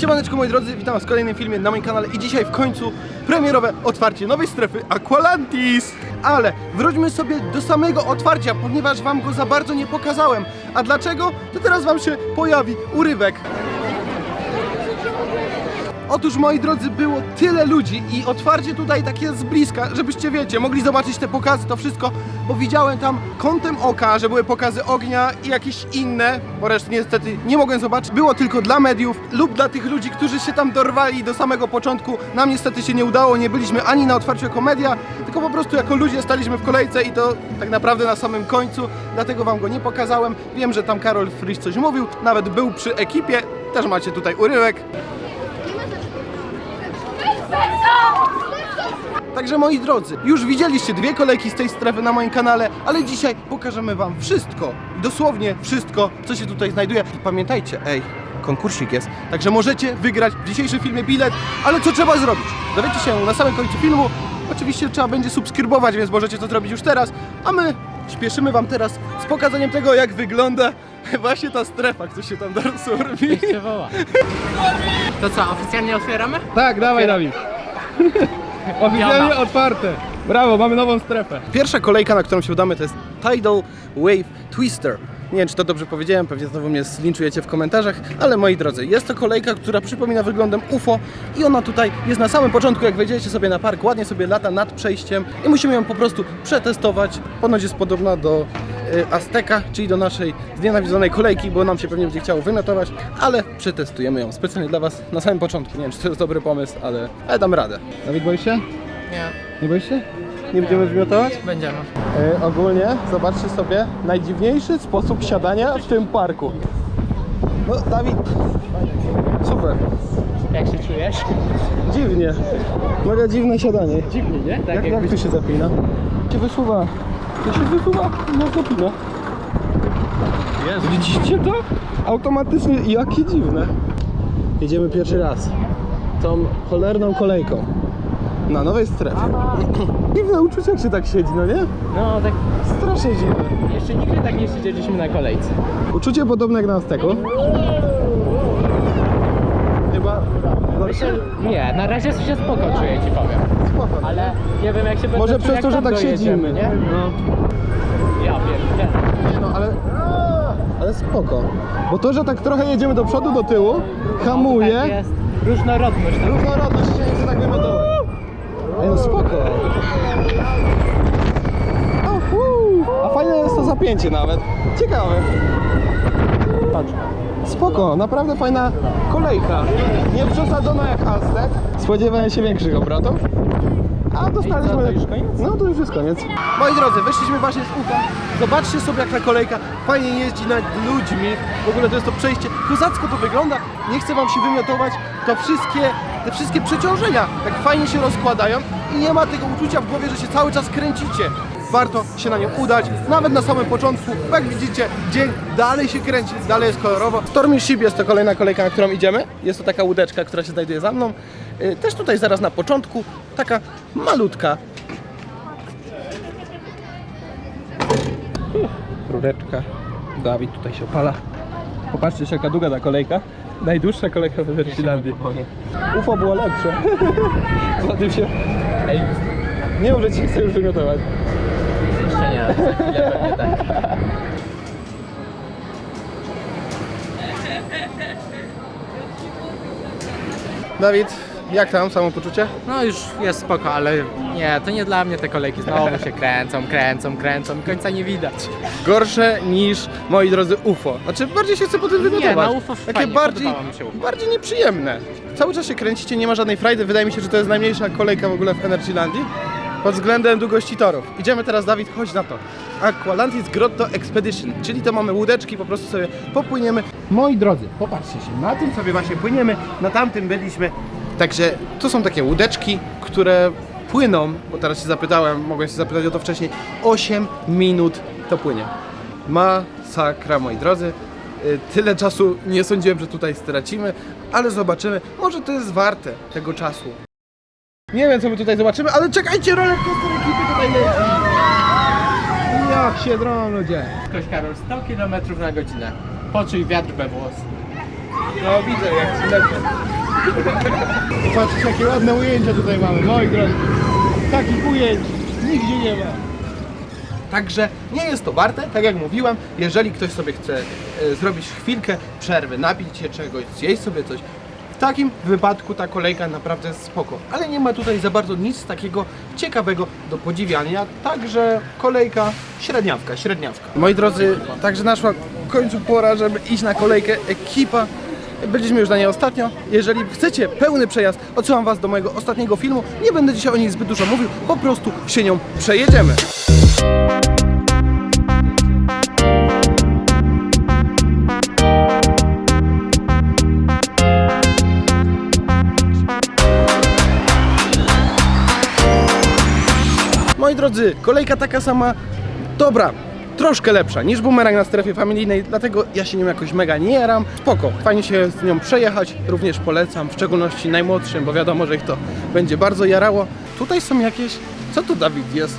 Siemaneczko moi drodzy, witam was w kolejnym filmie na moim kanale i dzisiaj w końcu premierowe otwarcie nowej strefy Aqualantis. Ale wróćmy sobie do samego otwarcia, ponieważ wam go za bardzo nie pokazałem. A dlaczego? To teraz wam się pojawi urywek. Otóż moi drodzy, było tyle ludzi i otwarcie tutaj takie z bliska, żebyście wiecie, mogli zobaczyć te pokazy, to wszystko, bo widziałem tam kątem oka, że były pokazy ognia i jakieś inne, bo reszty niestety nie mogłem zobaczyć. Było tylko dla mediów lub dla tych ludzi, którzy się tam dorwali do samego początku. Nam niestety się nie udało, nie byliśmy ani na otwarciu jako media, tylko po prostu jako ludzie staliśmy w kolejce i to tak naprawdę na samym końcu, dlatego wam go nie pokazałem. Wiem, że tam Karol Frisch coś mówił, nawet był przy ekipie, też macie tutaj urywek. Także moi drodzy, już widzieliście dwie kolejki z tej strefy na moim kanale, ale dzisiaj pokażemy wam wszystko, dosłownie wszystko, co się tutaj znajduje. I pamiętajcie, ej, konkursik jest, także możecie wygrać w dzisiejszym filmie bilet, ale co trzeba zrobić? Dowiecie się na samym końcu filmu. Oczywiście trzeba będzie subskrybować, więc możecie to zrobić już teraz, a my śpieszymy wam teraz z pokazaniem tego, jak wygląda właśnie ta strefa, co się tam się woła. To co, oficjalnie otwieramy? Tak, dawaj Dawid. Oficjalnie otwarte. Brawo, mamy nową strefę. Pierwsza kolejka, na którą się udamy, to jest Tidal Wave Twister. Nie wiem, czy to dobrze powiedziałem, pewnie znowu mnie zlinczujecie w komentarzach, ale moi drodzy, jest to kolejka, która przypomina wyglądem UFO i ona tutaj jest na samym początku, jak wejdziecie sobie na park, ładnie sobie lata nad przejściem i musimy ją po prostu przetestować. Ponoć jest podobna do Azteka, czyli do naszej znienawidzonej kolejki, bo nam się pewnie będzie chciało wymiotować, ale przetestujemy ją specjalnie dla Was na samym początku. Nie wiem, czy to jest dobry pomysł, ale, ale dam radę. Dawid, boisz się? Nie. Nie boisz się? Nie będziemy wymiotować? Będziemy. E, ogólnie zobaczcie sobie najdziwniejszy sposób siadania w tym parku. No, Dawid. Super. Jak się czujesz? Dziwnie. Mega dziwne siadanie. Dziwnie, nie? Tak Jak, jak tu się zapina? się wysuwa. To się wysuwa, no zapina. Widzicie to? Automatycznie, jakie dziwne. Jedziemy pierwszy raz. Tą cholerną kolejką. Na nowej strefie. Dziwne uczucie, jak się tak siedzi, no nie? No tak, Strasznie dziwne. jeszcze nigdy tak nie siedzieliśmy na kolejce. Uczucie podobne jak na Azteku. Myślę, nie, na razie się spoko czuję, ci powiem. Spoko. Ale nie wiem jak się będzie Może czuł, przez jak to, że tam tak dojedziemy, siedzimy. nie? No. Ja wiem, Nie no, ale... Ale spoko. Bo to, że tak trochę jedziemy do przodu, do tyłu, hamuje. Tak jest różnorodność. tak. Różnorodność się tak wymiotować. Ej, no spoko. A fajne jest to zapięcie nawet. Ciekawe. Patrz. Spoko, naprawdę fajna kolejka. Nie przesadzona jak Aztek. Spodziewałem się większych obrotów. A dostaliśmy... To już koniec? No to już jest koniec. Moi drodzy, wyszliśmy właśnie z UFA. Zobaczcie sobie jak ta kolejka fajnie jeździ nad ludźmi. W ogóle to jest to przejście. Kozacko to wygląda. Nie chcę wam się wymiotować. To wszystkie, te wszystkie przeciążenia tak fajnie się rozkładają i nie ma tego uczucia w głowie, że się cały czas kręcicie. Warto się na nią udać, nawet na samym początku, bo jak widzicie, dzień dalej się kręci, dalej jest kolorowo. Stormy Ship jest to kolejna kolejka, na którą idziemy. Jest to taka łódeczka, która się znajduje za mną. Y, Też tutaj zaraz na początku, taka malutka. Rureczka. Dawid tutaj się opala. Popatrzcie się, jaka długa ta kolejka. Najdłuższa kolejka w Wersilandii. UFO było lepsze. Za tym się... Ej, Nie może ci chce już wymiotować. Pewnie tak. Dawid, jak tam samopoczucie? No już jest spoko, ale nie, to nie dla mnie te kolejki znowu się kręcą, kręcą, kręcą i końca nie widać. Gorsze niż, moi drodzy, UFO. Znaczy, bardziej się chce po tym wymiotować. na UFO Takie fajnie, bardziej, podobało mi się UFO. bardziej nieprzyjemne. Cały czas się kręcicie, nie ma żadnej frajdy. Wydaje mi się, że to jest najmniejsza kolejka w ogóle w Energylandii. Pod względem długości torów. Idziemy teraz, Dawid, chodź na to. Aqualantis Grotto Expedition, czyli to mamy łódeczki, po prostu sobie popłyniemy. Moi drodzy, popatrzcie się, na tym sobie właśnie płyniemy, na tamtym byliśmy. Także to są takie łódeczki, które płyną, bo teraz się zapytałem, mogłem się zapytać o to wcześniej, 8 minut to płynie. Masakra, moi drodzy. Y, Tyle czasu nie sądziłem, że tutaj stracimy, ale zobaczymy. Może to jest warte tego czasu. Nie wiem, co my tutaj zobaczymy, ale czekajcie, rollercoaster ekipy tutaj leci. Jak się drą ludzie. Ktoś Karol 100 km na godzinę. Poczuj wiatr we włos. No widzę, jak ci lecę. Patrzcie, jakie ładne ujęcia tutaj mamy, moi drodzy. Takich ujęć nigdzie nie ma. Także nie jest to warte, tak jak mówiłem, jeżeli ktoś sobie chce e, zrobić chwilkę przerwy, napić się czegoś, zjeść sobie coś, takim wypadku ta kolejka naprawdę spoko, ale nie ma tutaj za bardzo nic takiego ciekawego do podziwiania, także kolejka średniawka, średniawka. Moi drodzy, także naszła w końcu pora, żeby iść na kolejkę ekipa. Byliśmy już na niej ostatnio. Jeżeli chcecie pełny przejazd, odsyłam Was do mojego ostatniego filmu. Nie będę dzisiaj o niej zbyt dużo mówił, po prostu się nią przejedziemy. Moi drodzy, kolejka taka sama, dobra, troszkę lepsza niż bumerang na strefie familijnej, dlatego ja się nią jakoś mega nie jaram. Spoko, fajnie się z nią przejechać, również polecam, w szczególności najmłodszym, bo wiadomo, że ich to będzie bardzo jarało. Tutaj są jakieś, co tu Dawid jest?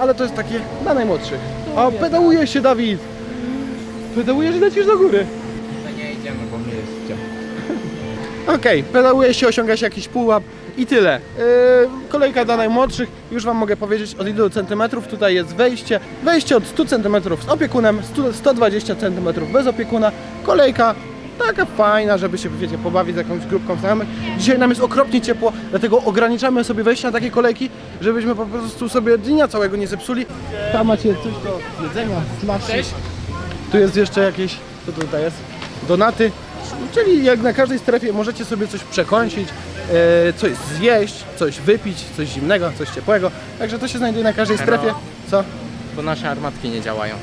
Ale to jest takie dla najmłodszych. A pedałuje się Dawid! Pedałujesz i lecisz do góry. No nie idziemy, bo mnie jest. Okej, pedałuje się, osiąga się jakiś pułap i tyle. Yy, kolejka dla najmłodszych, już Wam mogę powiedzieć od ilu centymetrów tutaj jest wejście. Wejście od 100 centymetrów z opiekunem, 100, 120 centymetrów bez opiekuna. Kolejka taka fajna, żeby się, wiecie, pobawić z jakąś grupką znajomych. Dzisiaj nam jest okropnie ciepło, dlatego ograniczamy sobie wejście na takie kolejki, żebyśmy po prostu sobie dnia całego nie zepsuli. Tam macie coś do jedzenia, slashy. Tu jest jeszcze jakieś, co tutaj jest? Donaty. Czyli jak na każdej strefie możecie sobie coś przekąsić, coś zjeść, coś wypić, coś zimnego, coś ciepłego. Także to się znajduje na każdej strefie. Co? Bo nasze armatki nie działają.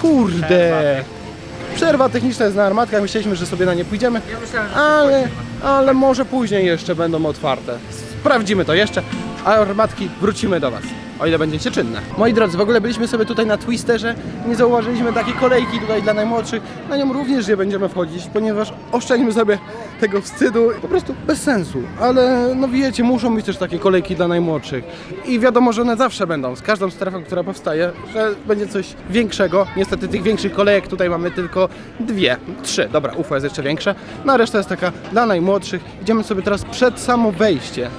Kurde! Przerwa techniczna jest na armatkach, myśleliśmy, że sobie na nie pójdziemy, ale, ale może później jeszcze będą otwarte. Sprawdzimy to jeszcze, a armatki wrócimy do Was, o ile będziecie czynne. Moi drodzy, w ogóle byliśmy sobie tutaj na Twisterze, nie zauważyliśmy takiej kolejki tutaj dla najmłodszych, na nią również nie będziemy wchodzić, ponieważ oszczędzimy sobie tego wstydu, po prostu bez sensu, ale no wiecie, muszą być też takie kolejki dla najmłodszych. I wiadomo, że one zawsze będą, z każdą strefą, która powstaje, że będzie coś większego, niestety tych większych kolejek tutaj mamy tylko dwie, trzy, dobra, UFO jest jeszcze większe, no a reszta jest taka dla najmłodszych, idziemy sobie teraz przed samo wejście.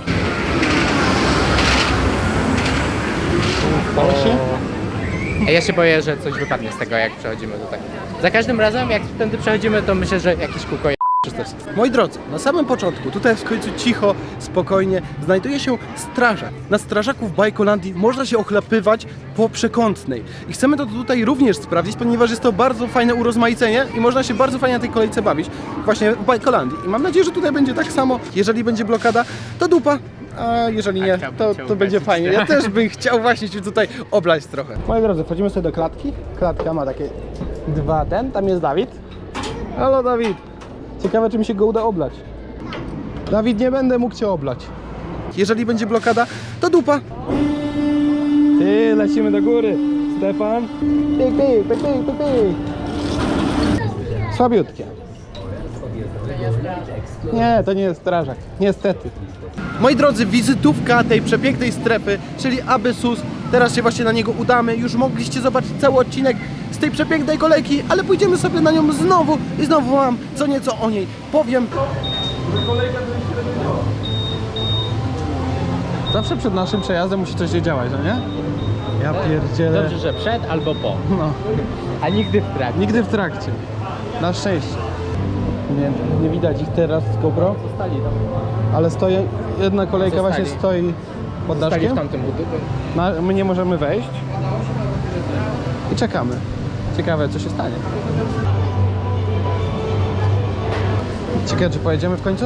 Ej, Ja się boję, że coś wypadnie z tego, jak przechodzimy tutaj. Za każdym razem, jak tędy przechodzimy, to myślę, że jakiś kółko je... czy coś. Moi drodzy, na samym początku, tutaj w końcu cicho, spokojnie, znajduje się strażak. Na strażaków Bajkolandii można się ochlapywać po przekątnej. I chcemy to tutaj również sprawdzić, ponieważ jest to bardzo fajne urozmaicenie i można się bardzo fajnie na tej kolejce bawić właśnie w Bajkolandii. I mam nadzieję, że tutaj będzie tak samo. Jeżeli będzie blokada, to dupa. A jeżeli nie, to, to będzie fajnie. Ja też bym chciał właśnie się tutaj oblać trochę. Moi drodzy, wchodzimy sobie do klatki. Klatka ma takie dwa ten, tam jest Dawid. Halo Dawid. Ciekawe, czy mi się go uda oblać. Dawid, nie będę mógł cię oblać. Jeżeli będzie blokada, to dupa. Ty, lecimy do góry. Stefan. Pyk, pyk, pyk, pyk, pyk. Słabiutkie. Nie, to nie jest strażak. Niestety. Moi drodzy, wizytówka tej przepięknej strefy, czyli Abysus. Teraz się właśnie na niego udamy. Już mogliście zobaczyć cały odcinek z tej przepięknej kolejki, ale pójdziemy sobie na nią znowu i znowu wam co nieco o niej powiem. Zawsze przed naszym przejazdem musi coś się działać, no nie? Ja pierdzielę. Dobrze, że przed albo po. No, A nigdy w trakcie. nigdy w trakcie. Na szczęście. Nie, nie widać ich teraz z GoPro, Zostali tam. ale stoi, jedna kolejka Zostali. właśnie stoi pod Zostali daszkiem. w tamtym budynku. Na, my nie możemy wejść i czekamy. Ciekawe, co się stanie. Ciekawe, czy pojedziemy w końcu?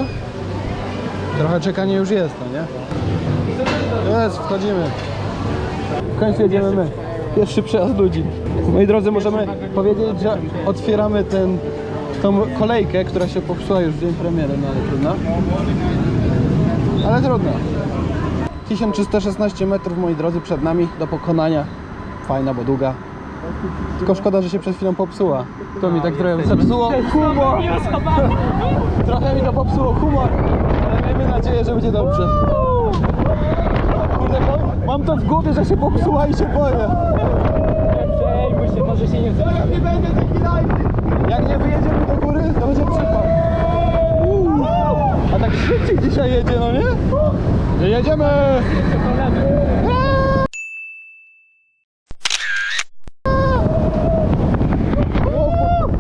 Trochę czekanie już jest, no nie? Jest, wchodzimy. W końcu jedziemy my. Pierwszy przejazd ludzi. Moi drodzy, możemy powiedzieć, że otwieramy ten, tą kolejkę, która się popsuła już w dzień premiery, no ale trudno. Ale trudno. 1316 metrów, moi drodzy, przed nami do pokonania. Fajna, bo długa. Tylko szkoda, że się przed chwilą popsuła. To mi tak trochę zepsuło humor. Trochę mi to popsuło humor, ale miejmy nadzieję, że będzie dobrze. Kurde, mam to w głowie, że się popsuła i się boję. Się, może się nie Jak nie będzie taki live, jak nie wyjedziemy do góry, to będzie przypał. Uuu. A tak Człowiek dzisiaj jedzie, no nie? Że jedziemy!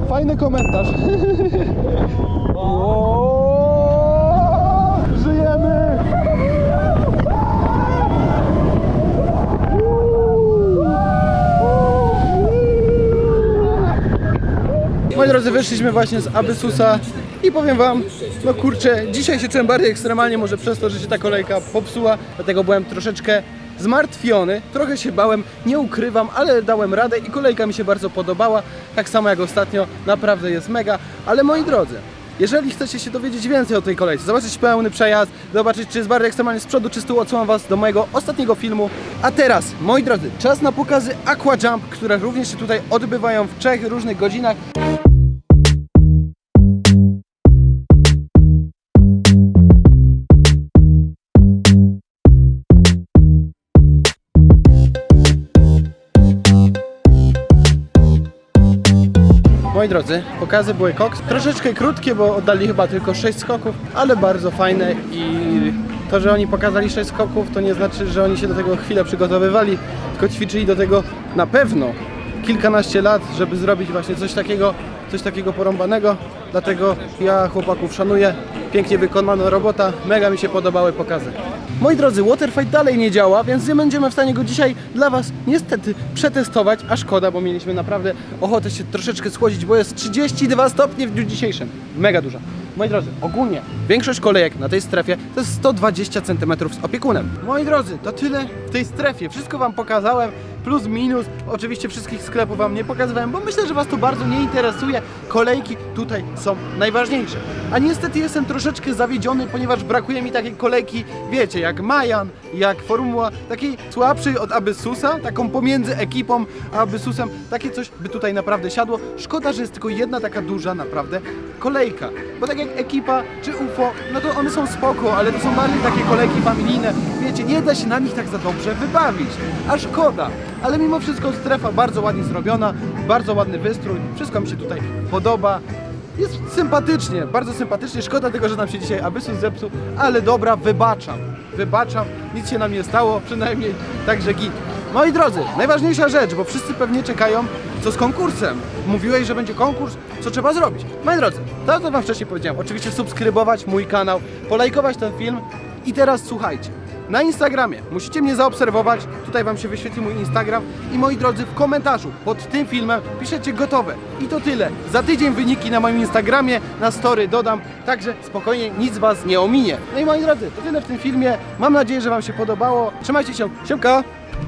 Fajny komentarz. Drodzy, wyszliśmy właśnie z Abysusa i powiem wam, no kurczę, dzisiaj się czułem bardziej ekstremalnie, może przez to, że się ta kolejka popsuła, dlatego byłem troszeczkę zmartwiony, trochę się bałem, nie ukrywam, ale dałem radę i kolejka mi się bardzo podobała, tak samo jak ostatnio, naprawdę jest mega, ale moi drodzy, jeżeli chcecie się dowiedzieć więcej o tej kolejce, zobaczyć pełny przejazd, zobaczyć czy jest bardziej ekstremalnie z przodu, czy z tyłu, odsyłam Was do mojego ostatniego filmu. A teraz, moi drodzy, czas na pokazy Aqua Jump, które również się tutaj odbywają w trzech różnych godzinach. Moi drodzy, pokazy były koks. Troszeczkę krótkie, bo oddali chyba tylko 6 skoków, ale bardzo fajne i to, że oni pokazali 6 skoków, to nie znaczy, że oni się do tego chwilę przygotowywali, tylko ćwiczyli do tego na pewno kilkanaście lat, żeby zrobić właśnie coś takiego, coś takiego porąbanego. Dlatego ja chłopaków szanuję. Pięknie wykonana robota, mega mi się podobały pokazy. Moi drodzy, Waterfight dalej nie działa, więc nie będziemy w stanie go dzisiaj dla Was niestety przetestować, a szkoda, bo mieliśmy naprawdę ochotę się troszeczkę schłodzić, bo jest 32 stopnie w dniu dzisiejszym. Mega duża. Moi drodzy, ogólnie większość kolejek na tej strefie to jest 120 cm z opiekunem. Moi drodzy, to tyle w tej strefie. Wszystko Wam pokazałem, plus minus. Oczywiście wszystkich sklepów Wam nie pokazywałem, bo myślę, że Was to bardzo nie interesuje. Kolejki tutaj są najważniejsze. A niestety jestem troszeczkę zawiedziony, ponieważ brakuje mi takiej kolejki, wiecie, jak Majan, jak Formuła, takiej słabszej od Abyssusa, taką pomiędzy ekipą a Abyssusem. Takie coś by tutaj naprawdę siadło. Szkoda, że jest tylko jedna taka duża naprawdę kolejka. Bo tak jak ekipa czy UFO, no to one są spoko, ale to są bardziej takie kolejki familijne. Wiecie, nie da się na nich tak za dobrze wybawić. A szkoda. Ale mimo wszystko strefa bardzo ładnie zrobiona, bardzo ładny wystrój, wszystko mi się tutaj podoba. Jest sympatycznie, bardzo sympatycznie. Szkoda tego, że nam się dzisiaj Abyssus zepsuł, ale dobra, wybaczam. Wybaczam, nic się nam nie stało, przynajmniej także git. Moi drodzy, najważniejsza rzecz, bo wszyscy pewnie czekają, co z konkursem. Mówiłeś, że będzie konkurs, co trzeba zrobić. Moi drodzy, to co wam wcześniej powiedziałem, oczywiście subskrybować mój kanał, polajkować ten film i teraz słuchajcie. Na Instagramie musicie mnie zaobserwować, tutaj wam się wyświetli mój Instagram i moi drodzy w komentarzu pod tym filmem piszecie gotowe. I to tyle. Za tydzień wyniki na moim Instagramie, na story dodam, także spokojnie nic was nie ominie. No i moi drodzy, to tyle w tym filmie. Mam nadzieję, że wam się podobało. Trzymajcie się. Siemka!